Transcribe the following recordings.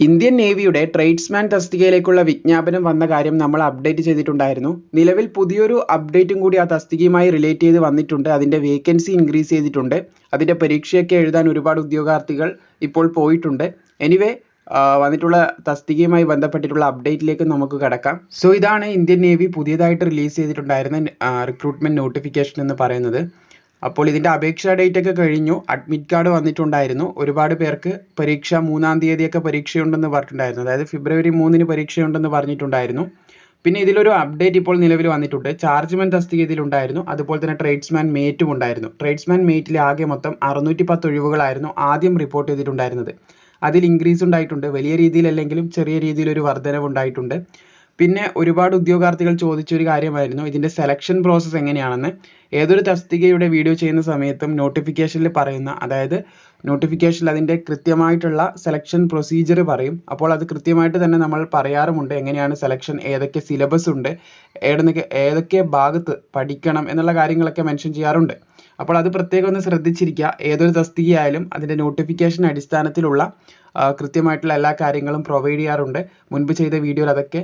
Indian നേവിയുടെ tradesman തസ്തികയിലേക്കുള്ള വിജ്ഞാപനം വന്ന കാര്യം നമ്മൾ അപ്ഡേറ്റ് ചെയ്തിട്ടുണ്ടായിരുന്നു. നിലവിൽ പുതിയൊരു അപ്ഡേറ്റും കൂടി ആ തസ്തികയുമായി റിലേറ്റ് ചെയ്ത് വന്നിട്ടുണ്ട്. അതിന്റെ വേക്കൻസി ഇൻക്രീസ് ചെയ്തിട്ടുണ്ട്. അതിന്റെ പരീക്ഷയൊക്കെ എഴുതാൻ ഒരുപാട് ഉദ്യോഗാർത്ഥികൾ ഇപ്പോൾ പോയിട്ടുണ്ട്. എനിവേ വന്നിട്ടുള്ള തസ്തികയുമായി ബന്ധപ്പെട്ടിട്ടുള്ള അപ്ഡേറ്റിലേക്ക് നമുക്ക് കടക്കാം. സോ ഇതാണ് ഇന്ത്യൻ നേവി പുതിയതായിട്ട് റിലീസ് ചെയ്തിട്ടുണ്ടായിരുന്ന റിക്രൂട്ട്മെന്റ് നോട്ടിഫിക്കേഷൻ എന്ന് പറയുന്നത്. അപ്പോൾ ഇതിന്റെ അപേക്ഷ ഡേറ്റ് ഒക്കെ കഴിഞ്ഞു. അഡ്മിറ്റ് കാർഡ് വന്നിട്ടുണ്ടായിരുന്നു. ഒരുപാട് പേർക്ക് പരീക്ഷ മൂന്നാം തീയതിയൊക്കെ പരീക്ഷയുണ്ടെന്ന് പറഞ്ഞിട്ടുണ്ടായിരുന്നു. അതായത് ഫെബ്രുവരി മൂന്നിന് പരീക്ഷയുണ്ടെന്ന് പറഞ്ഞിട്ടുണ്ടായിരുന്നു. പിന്നെ ഇതിലൊരു അപ്ഡേറ്റ് ഇപ്പോൾ നിലവിൽ വന്നിട്ടുണ്ട്. ചാർജ്മെൻ തസ്തിക ഉണ്ടായിരുന്നു അതുപോലെ തന്നെ ട്രേഡ്സ്മാൻ മേറ്റും ഉണ്ടായിരുന്നു. ട്രേഡ്സ്മാൻ മേറ്റിൽ ആകെ മൊത്തം അറുന്നൂറ്റി പത്ത് ഒഴിവുകളായിരുന്നു ആദ്യം റിപ്പോർട്ട് ചെയ്തിട്ടുണ്ടായിരുന്നത്. അതിൽ ഇൻക്രീസ് ഉണ്ടായിട്ടുണ്ട്. വലിയ രീതിയിലല്ലെങ്കിലും ചെറിയ രീതിയിൽ ഒരു വർധനവ് ഉണ്ടായിട്ടുണ്ട് പിന്നെ ഒരുപാട് ഉദ്യോഗാർത്ഥികൾ ചോദിച്ചൊരു കാര്യമായിരുന്നു ഇതിന്റെ സെലക്ഷൻ പ്രോസസ്സ് എങ്ങനെയാണെന്ന്. ഏതൊരു തസ്തികയുടെ വീഡിയോ ചെയ്യുന്ന സമയത്തും നോട്ടിഫിക്കേഷനിൽ പറയുന്ന അതായത് നോട്ടിഫിക്കേഷനിൽ അതിന്റെ കൃത്യമായിട്ടുള്ള സെലക്ഷൻ പ്രൊസീജിയർ പറയും. അപ്പോൾ അത് കൃത്യമായിട്ട് തന്നെ നമ്മൾ പറയാറുമുണ്ട് എങ്ങനെയാണ് സെലക്ഷൻ ഏതൊക്കെ സിലബസ് ഉണ്ട് ഏടുന്നൊക്കെ ഏതൊക്കെ ഭാഗത്ത് പഠിക്കണം എന്നുള്ള കാര്യങ്ങളൊക്കെ മെൻഷൻ ചെയ്യാറുണ്ട്. അപ്പോൾ അത് പ്രത്യേകം ഒന്ന് ശ്രദ്ധിച്ചിരിക്കുക. ഏതൊരു തസ്തികയായാലും അതിന്റെ നോട്ടിഫിക്കേഷൻ അടിസ്ഥാനത്തിലുള്ള കൃത്യമായിട്ടുള്ള എല്ലാ കാര്യങ്ങളും പ്രൊവൈഡ് ചെയ്യാറുണ്ട്. മുൻപ് ചെയ്ത വീഡിയോയിൽ അതൊക്കെ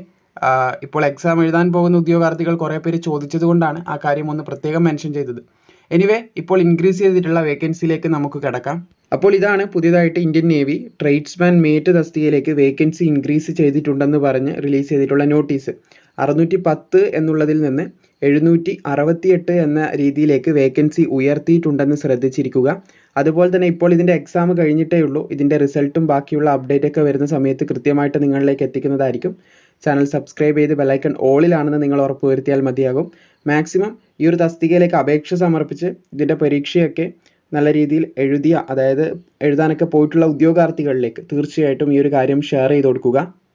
ഇപ്പോൾ എക്സാം എഴുതാൻ പോകുന്ന ഉദ്യോഗാർത്ഥികൾ കുറേ പേര് ചോദിച്ചത് കൊണ്ടാണ് ആ കാര്യം ഒന്ന് പ്രത്യേകം മെൻഷൻ ചെയ്തത്. എനിവേ ഇപ്പോൾ ഇൻക്രീസ് ചെയ്തിട്ടുള്ള വേക്കൻസിയിലേക്ക് നമുക്ക് കിടക്കാം. അപ്പോൾ ഇതാണ് പുതിയതായിട്ട് ഇന്ത്യൻ നേവി ട്രേഡ്സ്മാൻ മേറ്റ് തസ്തികയിലേക്ക് വേക്കൻസി ഇൻക്രീസ് ചെയ്തിട്ടുണ്ടെന്ന് പറഞ്ഞ് റിലീസ് ചെയ്തിട്ടുള്ള നോട്ടീസ് അറുന്നൂറ്റി പത്ത് എന്നുള്ളതിൽ നിന്ന് എഴുന്നൂറ്റി അറുപത്തിയെട്ട് എന്ന രീതിയിലേക്ക് വേക്കൻസി ഉയർത്തിയിട്ടുണ്ടെന്ന് ശ്രദ്ധിച്ചിരിക്കുക. അതുപോലെ തന്നെ ഇപ്പോൾ ഇതിന്റെ എക്സാം കഴിഞ്ഞിട്ടേ ഉള്ളൂ. ഇതിന്റെ റിസൾട്ടും ബാക്കിയുള്ള അപ്ഡേറ്റ് ഒക്കെ വരുന്ന സമയത്ത് കൃത്യമായിട്ട് നിങ്ങളിലേക്ക് എത്തിക്കുന്നതായിരിക്കും. ചാനൽ സബ്സ്ക്രൈബ് ചെയ്ത് ബെലൈക്കൺ ഓളിലാണെന്ന് നിങ്ങൾ ഉറപ്പുവരുത്തിയാൽ മതിയാകും. മാക്സിമം ഈ ഒരു തസ്തികയിലേക്ക് അപേക്ഷ സമർപ്പിച്ച് ഇതിന്റെ പരീക്ഷയൊക്കെ നല്ല രീതിയിൽ എഴുതിയ അതായത് എഴുതാനൊക്കെ പോയിട്ടുള്ള ഉദ്യോഗാർത്ഥികളിലേക്ക് തീർച്ചയായിട്ടും ഈ ഒരു കാര്യം ഷെയർ ചെയ്ത് കൊടുക്കുക.